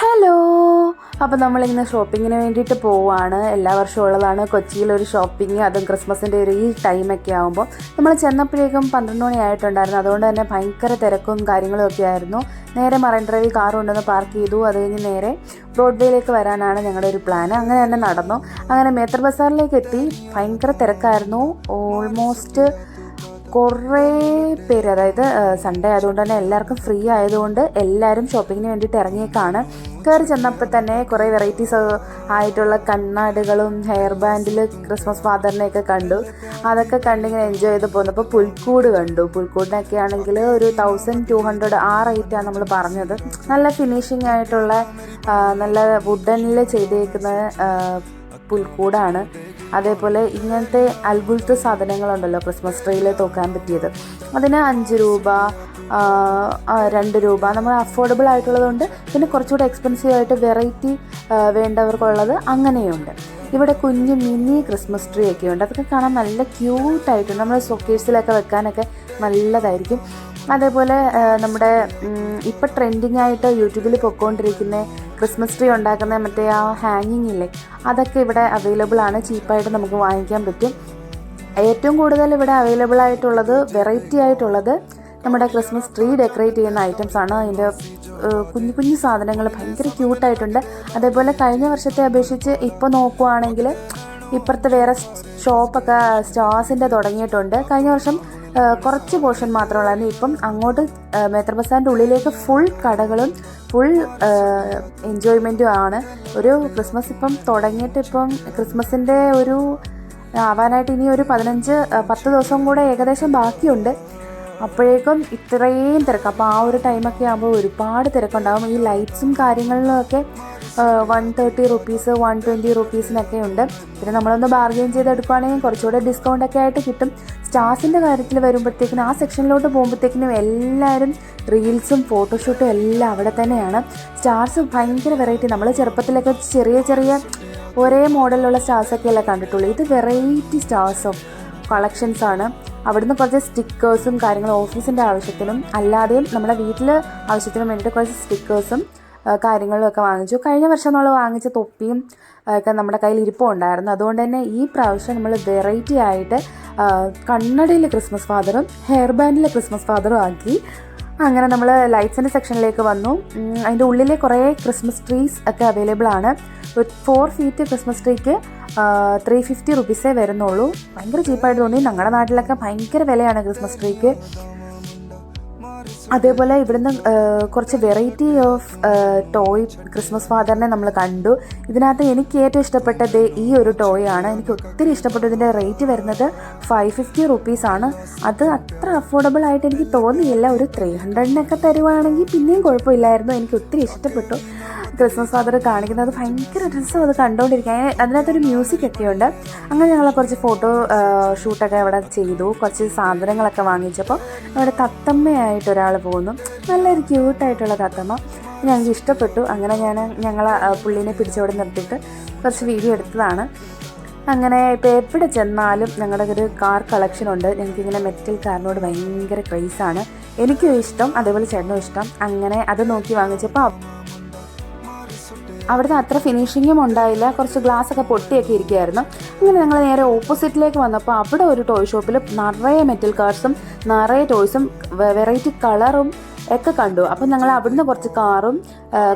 Hello. അപ്പോൾ നമ്മളിങ്ങനെ ഷോപ്പിങ്ങിന് വേണ്ടിയിട്ട് പോവുകയാണ് എല്ലാ വർഷവും ഉള്ളതാണ്. കൊച്ചിയിലൊരു ഷോപ്പിംഗ് അതും ക്രിസ്മസിന്റെ ഒരു ഈ ടൈമൊക്കെ ആകുമ്പോൾ നമ്മൾ ചെന്നപ്പോഴേക്കും പന്ത്രണ്ട് മണി ആയിട്ടുണ്ടായിരുന്നു. അതുകൊണ്ട് തന്നെ ഭയങ്കര തിരക്കും കാര്യങ്ങളും ഒക്കെ ആയിരുന്നു. നേരെ മറൈൻ ഡ്രൈവിൽ കാർ കൊണ്ടുവന്ന് പാർക്ക് ചെയ്തു. അത് കഴിഞ്ഞ് നേരെ ബ്രോഡ്വേയിലേക്ക് വരാനാണ് ഞങ്ങളുടെ ഒരു പ്ലാൻ അങ്ങനെ തന്നെ നടന്നു. അങ്ങനെ മേത്തർ ബസാറിലേക്ക് എത്തി. ഭയങ്കര തിരക്കായിരുന്നു. ഓൾമോസ്റ്റ് കുറേ പേര് അതായത് സൺഡേ ആയതുകൊണ്ട് തന്നെ എല്ലാവർക്കും ഫ്രീ ആയതുകൊണ്ട് എല്ലാവരും ഷോപ്പിങ്ങിന് വേണ്ടിയിട്ട് ഇറങ്ങിയേക്കാണ്. കയറി ചെന്നപ്പോൾ തന്നെ കുറേ വെറൈറ്റീസ് ആയിട്ടുള്ള കണ്ണാടുകളും ഹെയർ ബാൻഡിൽ ക്രിസ്മസ് ഫാദറിനെയൊക്കെ കണ്ടു. അതൊക്കെ കണ്ടിങ്ങനെ എൻജോയ് ചെയ്ത് പോന്നപ്പോൾ പുൽക്കൂട് കണ്ടു. പുൽക്കൂടിനൊക്കെ ആണെങ്കിൽ ഒരു തൗസൻഡ് ടു ഹൺഡ്രഡ് ആ റേറ്റാണ് നമ്മൾ പറഞ്ഞത്. നല്ല ഫിനിഷിംഗ് ആയിട്ടുള്ള നല്ല വുഡനിൽ ചെയ്തേക്കുന്ന പുൽക്കൂടാണ്. അതേപോലെ ഇങ്ങനത്തെ അത്ഭുത സാധനങ്ങളുണ്ടല്ലോ ക്രിസ്മസ് ട്രീയിൽ തൂക്കാൻ പറ്റിയത്. അതിന് അഞ്ച് രൂപ രണ്ട് രൂപ നമ്മൾ അഫോർഡബിൾ ആയിട്ടുള്ളതുകൊണ്ട് പിന്നെ കുറച്ചുകൂടെ എക്സ്പെൻസീവ് ആയിട്ട് വെറൈറ്റി വേണ്ടവർക്കുള്ളത് അങ്ങനെയുണ്ട്. ഇവിടെ കുഞ്ഞ് മിനി ക്രിസ്മസ് ട്രീ ഒക്കെ ഉണ്ട് അതൊക്കെ കാണാൻ നല്ല ക്യൂട്ടായിട്ടുണ്ട് നമ്മൾ സൊക്കേഴ്സിലൊക്കെ വെക്കാനൊക്കെ നല്ലതായിരിക്കും. അതേപോലെ നമ്മുടെ ഇപ്പം ട്രെൻഡിങ് ആയിട്ട് യൂട്യൂബിൽ പൊയ്ക്കൊണ്ടിരിക്കുന്ന ക്രിസ്മസ് ട്രീ ഉണ്ടാക്കുന്ന മറ്റേ ആ ഹാങ്ങിങ് ഇല്ലേ അതൊക്കെ ഇവിടെ അവൈലബിൾ ആണ്. ചീപ്പായിട്ട് നമുക്ക് വാങ്ങിക്കാൻ പറ്റും. ഏറ്റവും കൂടുതൽ ഇവിടെ അവൈലബിൾ ആയിട്ടുള്ളത് വെറൈറ്റി ആയിട്ടുള്ളത് നമ്മുടെ ക്രിസ്മസ് ട്രീ ഡെക്കറേറ്റ് ചെയ്യുന്ന ഐറ്റംസ് ആണ്. അതിന്റെ കുഞ്ഞു കുഞ്ഞു സാധനങ്ങൾ ഭയങ്കര ക്യൂട്ടായിട്ടുണ്ട് അതേപോലെ കഴിഞ്ഞ വർഷത്തെ അപേക്ഷിച്ച് ഇപ്പോൾ നോക്കുവാണെങ്കിൽ ഇപ്പുറത്തെ വേറെ ഷോപ്പൊക്കെ സ്റ്റാർസിന്റെ തുടങ്ങിയിട്ടുണ്ട്. കഴിഞ്ഞ വർഷം കുറച്ച് പോർഷൻ മാത്രമുള്ളായിരുന്നു. ഇപ്പം അങ്ങോട്ട് മേത്ര ബസാറിന്റെ ഉള്ളിലേക്ക് ഫുൾ കടകളും ഫുൾ എൻജോയ്മെന്റും ആണ്. ഒരു ക്രിസ്മസ് ഇപ്പം തുടങ്ങിയിട്ട് ഇപ്പം ക്രിസ്മസിന്റെ ഒരു ആവാനായിട്ട് ഇനി ഒരു പതിനഞ്ച് പത്ത് ദിവസം കൂടെ ഏകദേശം ബാക്കിയുണ്ട്. അപ്പോഴേക്കും ഇത്രയും തിരക്ക്. അപ്പോൾ ആ ഒരു ടൈമൊക്കെ ആകുമ്പോൾ ഒരുപാട് തിരക്കുണ്ടാകും ഈ ലൈറ്റ്സും കാര്യങ്ങളിലൊക്കെ one thirty rupees one twenty റുപ്പീസിനൊക്കെ ഉണ്ട്. പിന്നെ നമ്മളൊന്ന് ബാർഗെയിൻ ചെയ്തെടുക്കുകയാണെങ്കിൽ കുറച്ചുകൂടെ ഡിസ്കൗണ്ട് ഒക്കെ ആയിട്ട് കിട്ടും. സ്റ്റാർസിന്റെ കാര്യത്തിൽ വരുമ്പോഴത്തേക്കിനും ആ സെക്ഷനിലോട്ട് പോകുമ്പോഴത്തേക്കിനും എല്ലാവരും റീൽസും ഫോട്ടോഷൂട്ടും എല്ലാം അവിടെ തന്നെയാണ്. സ്റ്റാർസ് ഭയങ്കര വെറൈറ്റി നമ്മൾ ചെറുപ്പത്തിലൊക്കെ ചെറിയ ചെറിയ ഒരേ മോഡലിലുള്ള സ്റ്റാർസൊക്കെ അല്ല കണ്ടിട്ടുള്ളൂ. ഇത് വെറൈറ്റി സ്റ്റാർസും കളക്ഷൻസാണ് അവിടുന്ന് കുറച്ച് സ്റ്റിക്കേഴ്സും കാര്യങ്ങളും ഓഫീസിന്റെ ആവശ്യത്തിനും അല്ലാതെയും നമ്മുടെ വീട്ടിൽ ആവശ്യത്തിനും വേണ്ടിയിട്ട് കുറച്ച് സ്റ്റിക്കേഴ്സും കാര്യങ്ങളും ഒക്കെ വാങ്ങിച്ചു. കഴിഞ്ഞ വർഷം നമ്മൾ വാങ്ങിച്ച തൊപ്പിയും ഒക്കെ നമ്മുടെ കയ്യിൽ ഇരിപ്പുണ്ടായിരുന്നു അതുകൊണ്ട് തന്നെ ഈ പ്രാവശ്യം നമ്മൾ വെറൈറ്റി ആയിട്ട് കണ്ണടയിൽ ക്രിസ്മസ് ഫാദറും ഹെയർ ബാൻഡിലെ ക്രിസ്മസ് ഫാദറും ആക്കി. അങ്ങനെ നമ്മൾ ലൈറ്റ്സിന്റെ സെക്ഷനിലേക്ക് വന്നു. അതിന്റെ ഉള്ളിലെ കുറേ ക്രിസ്മസ് ട്രീസ് ഒക്കെ അവൈലബിൾ ആണ്. ഫോർ ഫീറ്റ് ക്രിസ്മസ് ട്രീക്ക് ത്രീ ഫിഫ്റ്റി റുപ്പീസേ വരുന്നുള്ളൂ. ഭയങ്കര ചീപ്പായിട്ട് തോന്നി. ഞങ്ങളുടെ നാട്ടിലൊക്കെ ഭയങ്കര വിലയാണ് ക്രിസ്മസ് ട്രീക്ക്. അതേപോലെ ഇവിടുന്ന് കുറച്ച് വെറൈറ്റി ഓഫ് ടോയ് ക്രിസ്മസ് ഫാദറിനെ നമ്മൾ കണ്ടു. ഇതിനകത്ത് എനിക്ക് ഏറ്റവും ഇഷ്ടപ്പെട്ടത് ഈ ഒരു ടോയ് ആണ്. എനിക്ക് ഒത്തിരി ഇഷ്ടപ്പെട്ടു. ഇതിന്റെ റേറ്റ് വരുന്നത് ഫൈവ് ഫിഫ്റ്റി റുപ്പീസാണ് അത് അത്ര അഫോർഡബിൾ ആയിട്ട് എനിക്ക് തോന്നിയില്ല. ഒരു ത്രീ ഹൺഡ്രഡിനൊക്കെ തരുവാണെങ്കിൽ പിന്നെയും കുഴപ്പമില്ലായിരുന്നു. എനിക്ക് ഒത്തിരി ഇഷ്ടപ്പെട്ടു. ക്രിസ്മസ് ഫാദർ കാണിക്കുന്നത്. ഭയങ്കര രസം അത് കണ്ടുകൊണ്ടിരിക്കാൻ അതിനകത്തൊരു മ്യൂസിക് ഒക്കെ ഉണ്ട് അങ്ങനെ ഞങ്ങൾ കുറച്ച് ഫോട്ടോ ഷൂട്ടൊക്കെ അവിടെ ചെയ്തു. കുറച്ച് സാധനങ്ങളൊക്കെ വാങ്ങിച്ചപ്പോൾ അവിടെ തത്തമ്മയായിട്ട് ഒരാൾ പോകുന്നു നല്ലൊരു ക്യൂട്ടായിട്ടുള്ള തത്തമ്മ. ഞങ്ങൾക്ക് ഇഷ്ടപ്പെട്ടു. അങ്ങനെ ഞാൻ ഞങ്ങൾ പുള്ളീനെ പിടിച്ചവിടെ നിർത്തിയിട്ട് കുറച്ച് വീഡിയോ എടുത്തതാണ്. അങ്ങനെ ഇപ്പോൾ എവിടെ ചെന്നാലും ഞങ്ങളുടെ ഒരു കാർ കളക്ഷൻ ഉണ്ട്. ഞങ്ങൾക്കിങ്ങനെ മെറ്റൽ കാറിനോട് ഭയങ്കര ക്രൈസാണ്. എനിക്കും ഇഷ്ടം അതേപോലെ ചേട്ടനും ഇഷ്ടം. അങ്ങനെ അത് നോക്കി വാങ്ങിച്ചപ്പോൾ അവിടുത്തെ അത്ര ഫിനിഷിങ്ങും ഉണ്ടായില്ല. കുറച്ച് ഗ്ലാസ് ഒക്കെ പൊട്ടിയൊക്കെ ഇരിക്കുകയായിരുന്നു അങ്ങനെ ഞങ്ങൾ നേരെ ഓപ്പോസിറ്റിലേക്ക് വന്നപ്പോൾ അവിടെ ഒരു ടോയ് ഷോപ്പിൽ നിറയെ മെറ്റൽ കാർസും നിറയെ ടോയ്സും വെറൈറ്റി കളറും ഒക്കെ കണ്ടു. അപ്പം ഞങ്ങൾ അവിടുന്ന് കുറച്ച് കാറും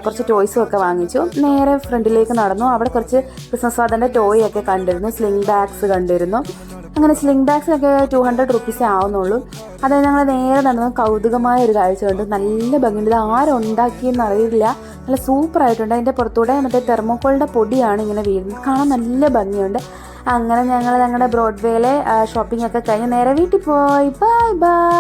കുറച്ച് ടോയ്സും ഒക്കെ വാങ്ങിച്ചു. നേരെ ഫ്രണ്ടിലേക്ക് നടന്നു. അവിടെ കുറച്ച് ക്രിസ്മസ് ഫാദറിന്റെ ടോയ് ഒക്കെ കണ്ടിരുന്നു. സ്ലിംഗ് ബാഗ്സ് കണ്ടിരുന്നു. അങ്ങനെ സ്ലിംഗ് ബാഗ്സിനൊക്കെ ടു ഹൺഡ്രഡ് റുപ്പീസേ ആവുന്നുള്ളൂ. അതായത് ഞങ്ങൾ നേരെ നടന്നു കൗതുകമായ ഒരു കാഴ്ച കണ്ടു. നല്ല ഭംഗിയുണ്ട്. ഇത് ആരുണ്ടാക്കിയെന്ന് അറിയില്ല. നല്ല സൂപ്പർ ആയിട്ടുണ്ട് അതിന്റെ പുറത്തൂടെ മറ്റേ തെർമോക്കോളിന്റെ പൊടിയാണ് ഇങ്ങനെ വീഴുന്നത്. കാണാൻ നല്ല ഭംഗിയുണ്ട്. അങ്ങനെ ഞങ്ങൾ ഞങ്ങളുടെ ബ്രോഡ്വേയിലെ ഷോപ്പിംഗ് ഒക്കെ കഴിഞ്ഞ് നേരെ വീട്ടിൽ പോയി. Bye bye